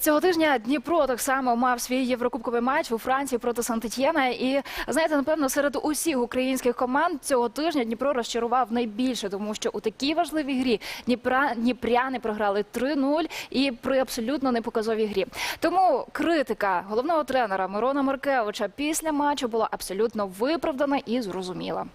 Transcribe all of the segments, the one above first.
Цього тижня Дніпро так само мав свій єврокубковий матч у Франції проти Сантетєна. І знаєте, напевно, серед усіх українських команд цього тижня Дніпро розчарував найбільше, тому що у такій важливій грі Дніпра Дніпряни програли 3-0 і при абсолютно непоказовій грі. Тому критика головного тренера Мирона Маркевича після матчу була абсолютно виправдана і зрозуміла.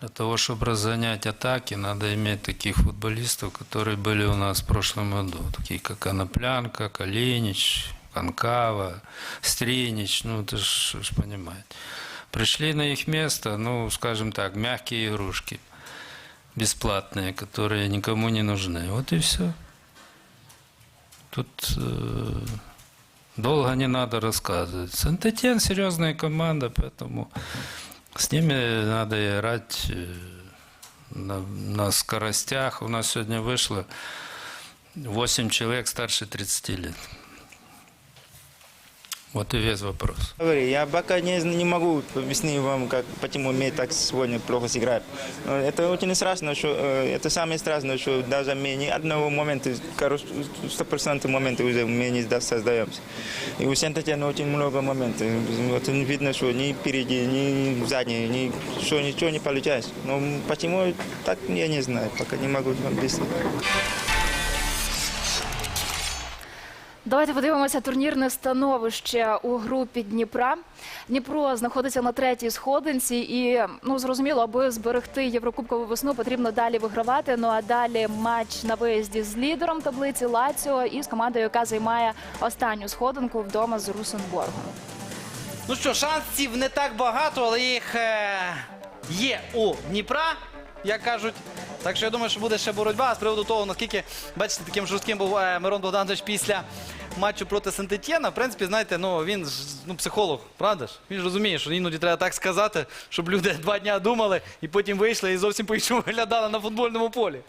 Для того, чтобы разгонять атаки, надо иметь таких футболистов, которые были у нас в прошлом году. Такие как Коноплянка, Калинич, Конкава, Стринич. Ну, это ж, ж понимаете. Пришли на их место, ну, скажем так, мягкие игрушки. Бесплатные, которые никому не нужны. Вот и все. Тут э, долго не надо рассказывать. Сантетен серьезная команда, поэтому с ними надо играть э, на, на скоростях. У нас сегодня вышло 8 человек старше 30 лет. Вот и весь вопрос. Я пока не, не могу объяснить вам, как, почему мы так сегодня плохо сыграли. Но Это очень страшно, что э, это самое страшное, что даже мы ни одного момента, стопроцентного момента уже мы не да- создаемся. И у Сентатена очень много моментов. Вот видно, что ни впереди, ни сзади, ни, что ничего не получается. Но почему так, я не знаю, пока не могу объяснить. Давайте подивимося турнірне становище у групі Дніпра. Дніпро знаходиться на третій сходинці, і ну зрозуміло, аби зберегти єврокубкову весну, потрібно далі вигравати. Ну а далі матч на виїзді з лідером таблиці Лаціо і з командою, яка займає останню сходинку вдома з Русенборгом. Ну що, шансів не так багато, але їх е, є у Дніпра, як кажуть. Так що я думаю, що буде ще боротьба. А з приводу того, наскільки, бачите, таким жорстким був е, Мирон Богданович після матчу проти Сентетєна. В принципі, знаєте, ну він ж ну, психолог, правда ж? Він ж розуміє, що іноді треба так сказати, щоб люди два дня думали і потім вийшли і зовсім по-іншому виглядали на футбольному полі.